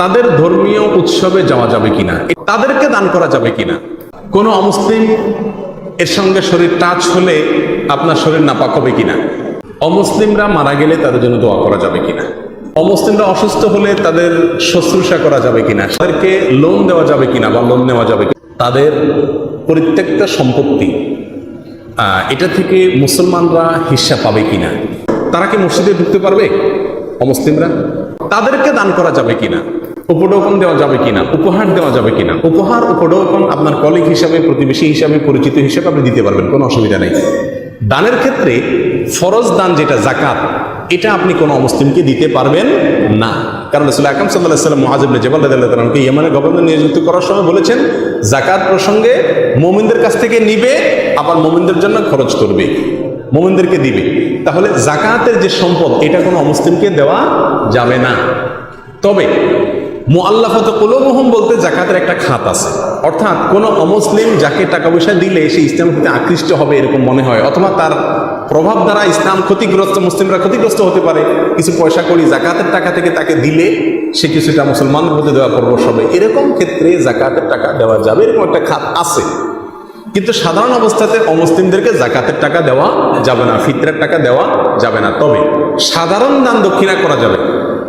তাদের ধর্মীয় উৎসবে যাওয়া যাবে কিনা? তাদেরকে দান করা যাবে কিনা? কোনো অমুসলিম এর সঙ্গে শরীর টাচ হলে আপনার শরীর নাপাক হবে কিনা? অমুসলিমরা মারা গেলে তাদের জন্য দোয়া করা যাবে কিনা? অমুসলিমরা অসুস্থ হলে তাদের শুশ্রূষা করা যাবে কিনা? তাদেরকে লোন দেওয়া যাবে কিনা বা লোন নেওয়া যাবে তাদের পরিত্যক্তা সম্পত্তি এটা থেকে মুসলমানরা হিস্সা পাবে কিনা? তারা কি মসজিদে ঢুকতে পারবে? অমুসলিমরা? তাদেরকে দান করা যাবে কিনা? উপঢৌকন দেওয়া যাবে কিনা? উপহার দেওয়া যাবে কিনা? উপহার, উপঢৌকন আপনার কলিগ হিসাবে, প্রতিবেশী হিসাবে, পরিচিত হিসাবে আপনি দিতে পারবেন, কোনো অসুবিধা নেই। দানের ক্ষেত্রে ফরজ দান যেটা জাকাত এটা আপনি কোনো অমুসলিমকে দিতে পারবেন না। কারণ রসুল আকাম সাল্লাহ সাল্লাম মহাজিবনে জবাল রাদিয়াল্লাহু ইয়েমানের গভর্নর নিয়োজিত করার সময় বলেছেন জাকাত প্রসঙ্গে মোমিনদের কাছ থেকে নিবে, আবার মোমিনদের জন্য খরচ করবে, মোমিনদেরকে দিবে। তাহলে জাকাতের যে সম্পদ, এটা কোনো অমুসলিমকে দেওয়া যাবে না। তবে মোয়াল্লাফত কুলমহম বলতে জাকাতের একটা খাত আছে। অর্থাৎ কোনো অমুসলিম যাকে টাকা পয়সা দিলে সে ইসলাম প্রতি আকৃষ্ট হবে এরকম মনে হয়, অথবা তার প্রভাব দ্বারা ইসলাম ক্ষতিগ্রস্ত, মুসলিমরা ক্ষতিগ্রস্ত হতে পারে। কিছু পয়সা করি জাকাতের টাকা থেকে তাকে দিলে সে কিছুটা মুসলমানদের মধ্যে দেওয়া পরবশ হবে। এরকম ক্ষেত্রে জাকাতের টাকা দেওয়া যাবে, এরকম একটা খাত আছে। কিন্তু সাধারণ অবস্থাতে অমুসলিমদেরকে জাকাতের টাকা দেওয়া যাবে না, ফিতরের টাকা দেওয়া যাবে না। তবে সাধারণ দান দক্ষিণা করা যাবে।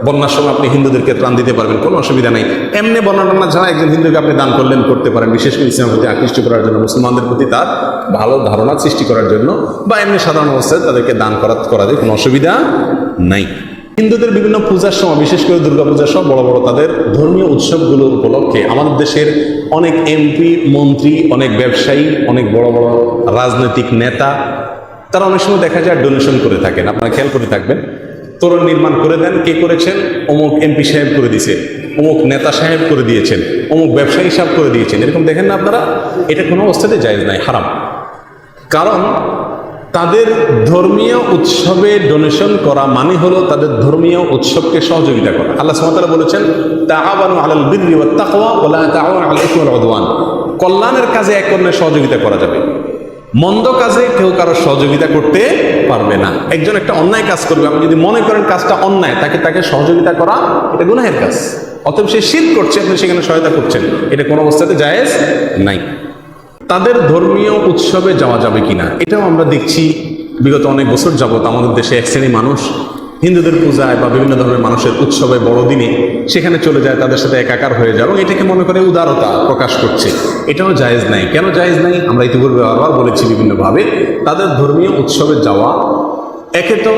বন্যার সময় আপনি হিন্দুদেরকে ত্রাণ দিতে পারবেন, কোনো অসুবিধা নেই। এমনি বন্যা টন্যা ছাড়া একজন হিন্দুকে আপনি দান করলেন, করতে পারেন। বিশেষ করে ইসলামের প্রতি আকৃষ্ট করার জন্য, মুসলমানদের প্রতি তার ভালো ধারণা সৃষ্টি করার জন্য বা এমনি সাধারণ অবস্থায় তাদেরকে দান করা করাতে কোনো অসুবিধা নাই। হিন্দুদের বিভিন্ন পূজার সময়, বিশেষ করে দুর্গাপূজার সময় বড় বড় তাদের ধর্মীয় উৎসবগুলো উপলক্ষে আমাদের দেশের অনেক এমপি, মন্ত্রী, অনেক ব্যবসায়ী, অনেক বড় বড় রাজনৈতিক নেতা, তারা অনেক সময় দেখা যায় ডোনেশন করে থাকেন। আপনারা খেয়াল করে থাকবেন তোরণ নির্মাণ করে দেন। কে করেছেন? অমুক এমপি সাহেব করে দিয়েছে, অমুক নেতা সাহেব করে দিয়েছেন, অমুক ব্যবসায়ী সাহেব করে দিয়েছেন। এরকম দেখেন না আপনারা? এটা কোনো অবস্থাতে জায়েজ নাই, হারাম। কারণ তাদের ধর্মীয় উৎসবে ডোনেশন করা মানে হলো তাদের ধর্মীয় উৎসবকে সহযোগিতা করা। আল্লাহ সুবহানাহু বলেছেন, তাআওয়ানু আলাল বিররি ওয়াত তাকওয়া ওয়া লা তাআওয়ানু আলাল ইসমি ওয়াল কল্যাণের কাজে এক অন্যের সহযোগিতা করা যাবে। মন্দ কাজে কেউ কারও সহযোগিতা করতে পারবে না। একজন একটা অন্যায় কাজ করবে। আপনি যদি মনে করেন কাজটা অন্যায়, তাকে তাকে সহযোগিতা করা এটা গুনাহের কাজ। অতএব সে শীত করছে, আপনি সেখানে সহায়তা করছেন। এটা কোনো অবস্থাতে জায়েজ নাই। তাদের ধর্মীয় উৎসবে যাওয়া যাবে কিনা, এটাও আমরা দেখছি। বিগত অনেক বছর যাবত আমাদের দেশে এক শ্রেণি মানুষ হিন্দুদের পূজায় বা বিভিন্ন ধরনের মানুষের উৎসবে বড়দিনে সেখানে চলে যায়, তাদের সাথে একাকার হয়ে যায় এবং এটাকে মনে করে উদারতা প্রকাশ করছে। এটাও জায়েজ নাই। কেন জায়েজ নাই? আমরা ইতিপূর্বে আবার বলেছি বিভিন্নভাবে, তাদের ধর্মীয় উৎসবে যাওয়া, একে তো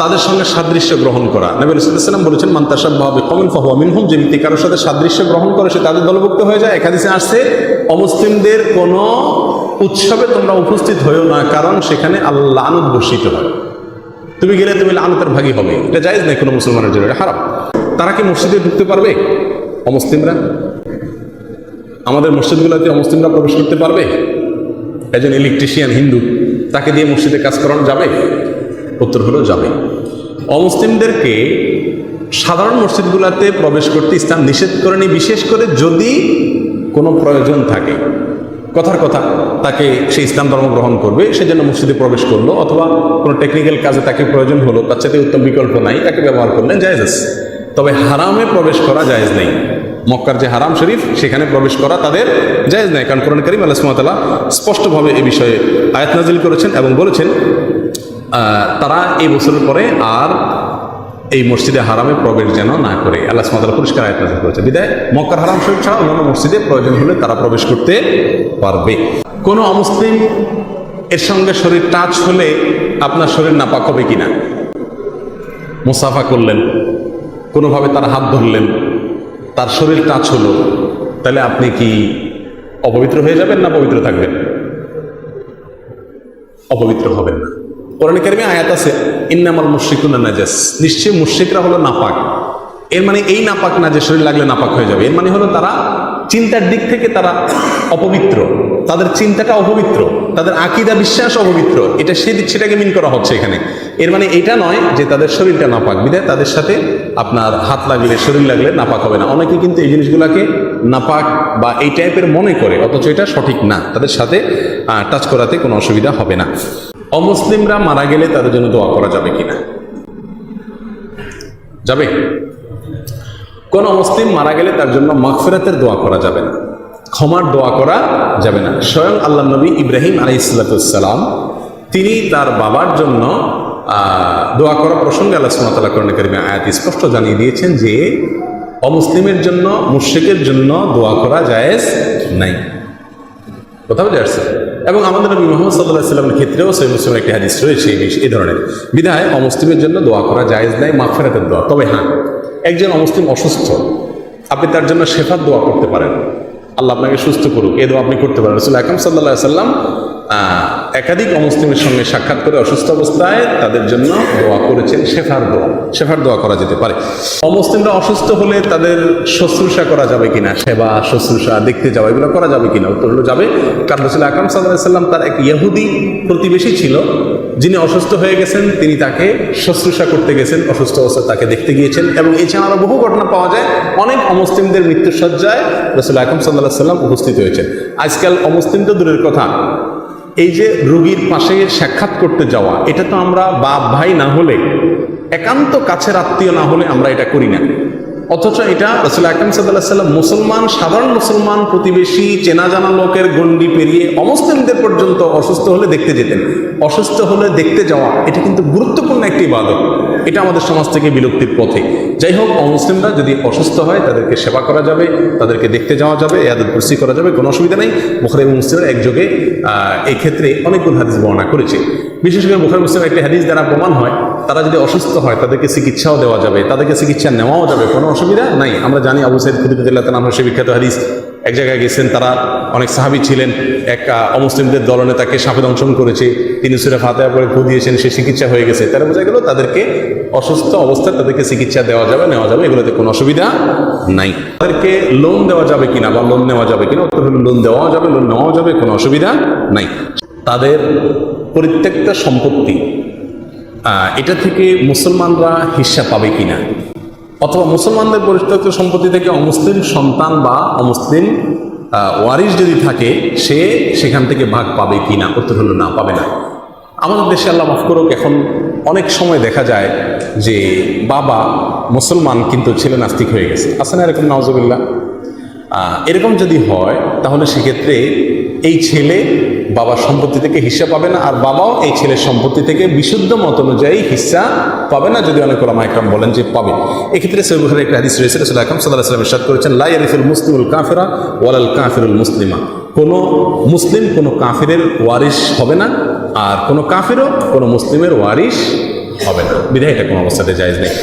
তাদের সঙ্গে সাদৃশ্য গ্রহণ করা। নবী সাল্লাম বলেছেন মান্তাসাব ভাবে কমিন ফাহুয়া মিনহুম যে ব্যক্তি কারোর সাথে সাদৃশ্য গ্রহণ করে, সে তাদের দলভুক্ত হয়ে যায়। একাদিসে আসছে, অমুসলিমদের কোনো উৎসবে তোমরা উপস্থিত হয়েও না, কারণ সেখানে আল্লাহ আনুদ বর্ষিত হয়। তুমি গেলে তুমি লানতের ভাগী হবে। এটা জায়েজ নাই কোনো মুসলমানের জন্য, এটা হারাম। তারা কি মসজিদে ঢুকতে পারবে? অমুসলিমরা? আমাদের মসজিদগুলোতে অমুসলিমরা প্রবেশ করতে পারবে? একজন ইলেকট্রিশিয়ান হিন্দু, তাকে দিয়ে মসজিদে কাজ করানো যাবে? উত্তর হলো যাবে। অমুসলিমদেরকে সাধারণ মসজিদগুলোতে প্রবেশ করতে ইসলাম নিষেধ করেনি, বিশেষ করে যদি কোনো প্রয়োজন থাকে। কথার কথা, তাকে সে ইসলাম ধর্ম গ্রহণ করবে, সেজন্য মসজিদে প্রবেশ করল, অথবা কোনো টেকনিক্যাল কাজে তাকে প্রয়োজন হলো, তার সাথে উত্তম বিকল্প নাই, তাকে ব্যবহার করলেন, জায়েজ আছে। তবে হারামে প্রবেশ করা জায়েজ নেই। মক্কার যে হারাম শরীফ, সেখানে প্রবেশ করা তাদের জায়েজ নেই, কারণ কোরআন করিম আল্লাহ স্পষ্টভাবে এ বিষয়ে আয়াত নাজিল করেছেন এবং বলেছেন তারা এই বছরের পরে আর এই মসজিদে হারামে প্রবেশ যেন না করে। আল্লাহ সুমাতাল পরিষ্কার আয়াত করেছে বিদায়, মক্কার হারাম শরীফ ছাড়া অন্যান্য মসজিদে প্রয়োজন হলে তারা প্রবেশ করতে পারবে। কোনো অমুসলিম এর সঙ্গে শরীর টাচ হলে আপনার শরীর নাপাক হবে কিনা? মুসাফা করলেন, কোনোভাবে তার হাত ধরলেন, তার শরীর টাচ হলো, তাহলে আপনি কি অপবিত্র হয়ে যাবেন না পবিত্র থাকবেন? অপবিত্র হবেন না। কোরআনে কারিমে আয়াত আছে ইন্নামাল মুশরিকুনা নাজাস। নিশ্চয়ই মুশরিকরা হলো নাপাক। এর মানে এই নাপাক না যে শরীর লাগলে নাপাক হয়ে যাবে। এর মানে হলো তারা চিন্তার দিক থেকে তারা অপবিত্র। তাদের চিন্তাটা অপবিত্র। তাদের আকিদা বিশ্বাস অপবিত্র। এটা সে সেটাকে মিন করা হচ্ছে এখানে। এর মানে এটা নয় যে তাদের শরীরটা নাপাক। বিধায় তাদের সাথে আপনার হাত লাগলে, শরীর লাগলে নাপাক হবে না। অনেকে কিন্তু এই জিনিসগুলোকে নাপাক বা এই টাইপের মনে করে, অথচ এটা সঠিক না। তাদের সাথে টাচ করাতে কোনো অসুবিধা হবে না। অমুসলিমরা মারা গেলে তাদের জন্য দোয়া করা যাবে কিনা? যাবে। কোন মুসলিম মারা গেলে তার জন্য মাগফিরাতের দোয়া করা যাবে না। ক্ষমার দোয়া করা যাবে না। স্বয়ং আল্লাহ নবী ইব্রাহিম আলাইসালাম তিনি তার বাবার জন্য দোয়া করা প্রসঙ্গে আল্লাহ সুমতাল্লাহ কারিমে আয়াত স্পষ্ট জানিয়ে দিয়েছেন যে, অমুসলিমের জন্য, মুশ্রিকের জন্য দোয়া করা জায়েজ নাই। কোথাও আসছে। এবং আমাদের নবী মোহাম্মদ সাল্লাহ সাল্লামের ক্ষেত্রেও সৈম মুসলিমের একটি হাদিস রয়েছে, এই ধরনের। বিধায় অমুসলিমের জন্য দোয়া করা জায়েজ নাই মাফেরাতের দোয়া। তবে হ্যাঁ একজন অমুসলিম অসুস্থ, আপনি তার জন্য শেফার দোয়া করতে পারেন। আল্লাহ আপনাকে সুস্থ করুক এ দোয়া আপনি করতে পারেন। রসুল আকরম সাল্লাহ সাল্লাম একাধিক অমুসলিমের সঙ্গে সাক্ষাৎ করে অসুস্থ অবস্থায় তাদের জন্য দোয়া করেছেন, শেফার দোয়া শেফার দোয়া করা যেতে পারে। অমুসলিমরা অসুস্থ হলে তাদের শুশ্রূষা করা যাবে কিনা, সেবা, শুশ্রূষা, দেখতে যাওয়া, এগুলো করা যাবে কিনা, উত্তর হলো যাবে। কারণ রসুল আকরম সাল্লাম তার এক ইহুদি প্রতিবেশী ছিল, যিনি অসুস্থ হয়ে গেছেন, তিনি তাকে শুশ্রূষা করতে গেছেন, অসুস্থ অবস্থায় তাকে দেখতে গিয়েছেন এবং এছাড়া আরও বহু ঘটনা পাওয়া যায়। অনেক অমুসলিমদের মৃত্যুসজ্জায় রসুল আকরম সাল্লাহ সাল্লাম উপস্থিত হয়েছেন। আজকাল অমুসলিম তো দূরের কথা এই যে রোগীর পাশে সাক্ষাৎ করতে যাওয়া, এটা তো আমরা বাপ ভাই না হলে, একান্ত কাছের আত্মীয় না হলে আমরা এটা করি না। অথচ এটা রসুল আকরম সাল্লাহ মুসলমান সাধারণ মুসলমান প্রতিবেশী চেনা জানা লোকের গণ্ডি পেরিয়ে অমুসলিমদের পর্যন্ত অসুস্থ হলে দেখতে যেতেন। অসুস্থ হলে দেখতে যাওয়া এটা কিন্তু গুরুত্বপূর্ণ একটি ইবাদত। এটা আমাদের সমাজ থেকে বিলুপ্তির পথে। যাই হোক অমুসলিমরা যদি অসুস্থ হয় তাদেরকে সেবা করা যাবে তাদেরকে দেখতে যাওয়া যাবে ইয়াদের কুর্সি করা যাবে কোনো অসুবিধা নেই। বুখারি এবং মুসলিমের একযোগে আহ, এই ক্ষেত্রে অনেকগুলো হাদিস বর্ণনা করেছে। বিশেষ করে বুখারি মুসলিমের একটি হাদিস দ্বারা প্রমাণ হয় তারা যদি অসুস্থ হয়, তাদেরকে চিকিৎসাও দেওয়া যাবে। তাদেরকে চিকিৎসা নেওয়াও যাবে, কোনো অসুবিধা নাই। আমরা জানি আবু সাইদ খুদিবুল্লাহ তালা সে বিখ্যাত হাদিস, এক জায়গায় গেছেন, তারা অনেক সাহাবি ছিলেন, এক অমুসলিমদের দলনে তাকে সাপে দংশন করেছে, তিনি সুরে ফাতেহা করে ফু দিয়েছেন, সে চিকিৎসা হয়ে গেছে। তারা বোঝা গেল তাদেরকে অসুস্থ অবস্থায় তাদেরকে চিকিৎসা দেওয়া যাবে, নেওয়া যাবে, এগুলোতে কোনো অসুবিধা নাই। তাদেরকে লোন দেওয়া যাবে কিনা বা লোন নেওয়া যাবে কিনা, উত্তর লোন দেওয়াও যাবে, লোন নেওয়াও যাবে, কোনো অসুবিধা নাই। তাদের পরিত্যক্ত সম্পত্তি এটা থেকে মুসলমানরা হিসা পাবে কিনা? অথবা মুসলমানদের পরিত্যক্ত সম্পত্তি থেকে অমুসলিম সন্তান বা অমুসলিম আহ, ওয়ারিশ যদি থাকে সে সেখান থেকে ভাগ পাবে কি না উত্তর হলো না পাবে না। আমাদের দেশে আল্লাহ মাফ করুক এখন অনেক সময় দেখা যায় যে বাবা মুসলমান কিন্তু ছেলে নাস্তিক হয়ে গেছে। আছে না এরকম? নওয়াজবিল্লা এরকম যদি হয় তাহলে সেক্ষেত্রে এই ছেলে বাবার সম্পত্তি থেকে হিস্সা পাবে না, আর বাবাও এই ছেলের সম্পত্তি থেকে বিশুদ্ধ মত অনুযায়ী হিস্সা পাবে না, যদি অনেক ওলামা একরাম বলেন যে পাবে। এক্ষেত্রে সৈবুখারের একটা হাদিস রয়েছে রসুল আকরম সাল্লাহ সাল্লাম ইরশাদ করেছেন লাই আরিফুল মুসলিমুল কাফেরা ওয়ালাল কাফিরুল মুসলিমা। কোনো মুসলিম কোনো কাফিরের ওয়ারিশ হবে না, আর কোনো কাফিরও কোনো মুসলিমের ওয়ারিশ হবে না। বিধায় এটা কোনো অবস্থাতে জায়জ নেই।